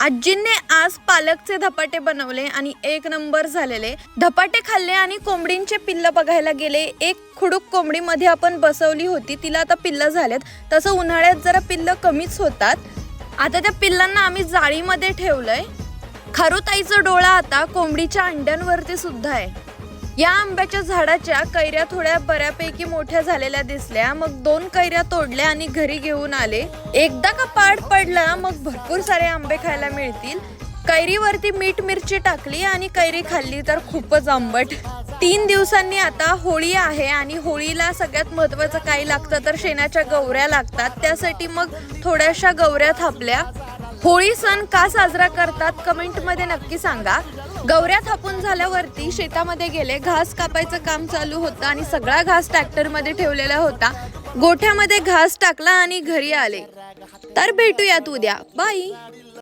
आजींनी आज पालकचे धपाटे बनवले आणि एक नंबर झालेले. धपाटे खाल्ले आणि कोंबडींचे पिल्ल बघायला गेले. एक खुडूक कोंबडीमध्ये आपण बसवली होती तिला आता पिल्लं झालेत. तसं उन्हाळ्यात जरा पिल्लं कमीच होतात. आता त्या पिल्लांना आम्ही जाळीमध्ये ठेवलंय. खारुताईचा डोळा आता कोंबडीच्या अंड्यांवरती सुद्धा आहे. या आंब्याच्या झाडाच्या कैऱ्या थोड्या बऱ्यापैकी मोठ्या झालेल्या दिसल्या. मग दोन कैऱ्या तोडल्या आणि घरी घेऊन आले. एकदा का पाड पडला मग भरपूर सारे आंबे खायला मिळतील. कैरीवरती मीठ मिरची टाकली आणि कैरी खाल्ली तर खूपच आंबट. तीन दिवसांनी आता होळी आहे आणि होळीला सगळ्यात महत्वाचं काय लागतं तर शेणाच्या गवऱ्या लागतात. त्यासाठी मग थोड्याशा गवऱ्या थापल्या. होळी सण का साजरा करतात कमेंटमध्ये नक्की सांगा. गवऱ्या थापून झाल्यावरती शेतामध्ये गेले घास कापायचं काम चालू होतं आणि सगळा घास ट्रॅक्टरमध्ये ठेवलेला होता. गोठ्यामध्ये घास टाकला आणि घरी आले. तर भेटूयात उद्या. बाई.